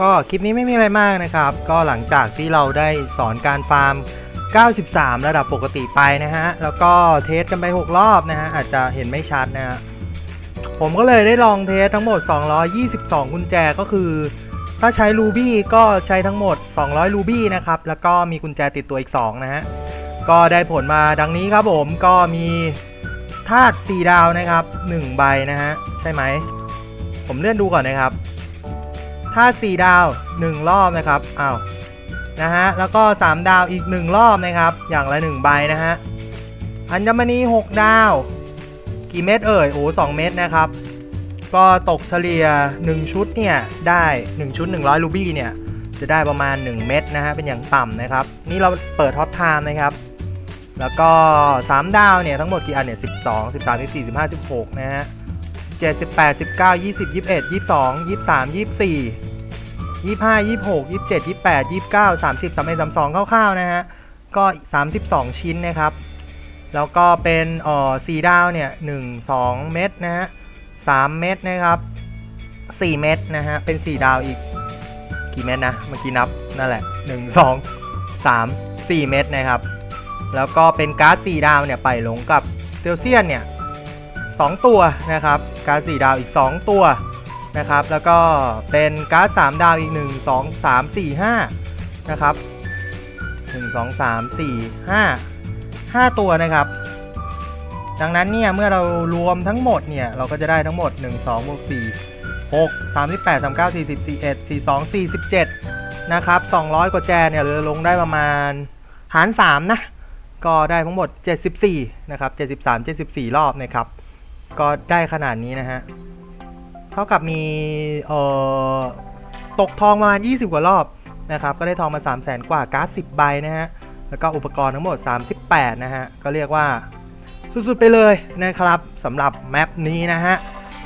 ก็คลิปนี้ไม่มีอะไรมากนะครับ ก็หลังจากที่เราได้สอนการฟาร์ม 93 ระดับปกติไปนะฮะ แล้วก็เทสกันไป 6 รอบนะฮะ อาจจะเห็นไม่ชัดนะฮะ ผมก็เลยได้ลองเทสทั้งหมด 222 กุญแจก็คือ ถ้าใช้รูบี้ก็ใช้ทั้งหมด 200 รูบี้นะครับ แล้วก็มีกุญแจติดตัวอีก 2 นะฮะ ก็ได้ผลมาดังนี้ครับผม ก็มีธาตุ4ดาวนะครับ 1 ใบนะฮะ ใช่ไหม ผมเลื่อนดูก่อนนะครับ ธา4 ดาว 1 รอบนะครับอ้าวนะฮะแล้วก็ 3 ดาวอีก 1 รอบนะครับ อย่างละ 1 ใบนะฮะอัญมณี 6 ดาว กี่เม็ดเอ่ยโอ้สองเม็ดนะครับ ก็ตกเฉลี่ย 1 ชุดเนี่ย ได้ 1 ชุด 100 รูบี้เนี่ยจะได้ประมาณ 1 เม็ดนะฮะเป็นอย่างต่ำนะครับ นี่เราเปิดท็อปไทม์นะครับ แล้วก็ 3 ดาวเนี่ย ทั้งหมดกี่อันเนี่ย 12 13 14 15 16 นะฮะ 7 18 19 20 21 22 23 24 25 26 27 28 29 30 31 32คร่าวๆนะฮะ ก็32ชิ้นนะครับ แล้วก็เป็นอ่อสี่ดาวเนี่ยหนึ่งสองเม็ดนะฮะสามเม็ดนะครับสี่เม็ดนะฮะ เป็นสี่ดาวอีกกี่เม็ดนะ เมื่อกี้นับนั่นแหละหนึ่งสองสามสี่เม็ดนะครับ แล้วก็เป็นการ์ดสี่ดาวเนี่ยไปลงกับเซลเซียนเนี่ย สองตัวนะครับการ์ดสี่ดาวอีกสองตัวนะครับแล้วก็เป็นการ์ดสามดาวอีกหนึ่งสองสามสี่ห้านะครับหนึ่งสองสามสี่ห้า5ตัวนะครับ ดังนั้นเนี่ยเมื่อเรารวมทั้งหมดเนี่ยเราก็จะได้ทั้งหมด 1 2บวก4 6 38 39 40 41 42 47นะครับ200 กว่าแจเนี่ยเราลงได้ประมาณหาร 3 นะ ก็ได้ทั้งหมด 74 นะครับ 73 74 รอบนะครับ ก็ได้ขนาดนี้นะฮะ เท่ากับมีเอ่อตกทองประมาณ 20 กว่ารอบนะครับ ก็ได้ทองมา 3 0 0แสนกว่าการ์ด10 ใบนะฮะ แล้วก็อุปกรณ์ทั้งหมด 38 นะฮะ ก็เรียกว่าสุดๆไปเลยนะครับสำหรับแมปนี้นะฮะ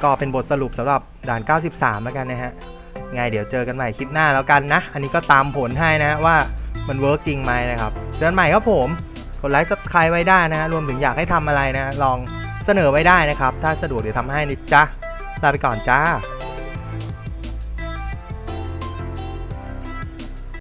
ก็เป็นบทสรุปสำหรับด่าน 93 แล้วกันนะฮะไงเดี๋ยวเจอกันใหม่คลิปหน้าแล้วกันนะ อันนี้ก็ตามผลให้นะฮะว่ามันเวิร์กจริงไหมนะครับ เจอกันใหม่ครับผม กดไลค์ subscribe ไว้ได้นะฮะ รวมถึงอยากให้ทำอะไรนะ ลอง เสนอไว้ได้นะครับ ถ้าสะดวกเดี๋ยวทำให้นะจ๊ะลาไปก่อนจ้า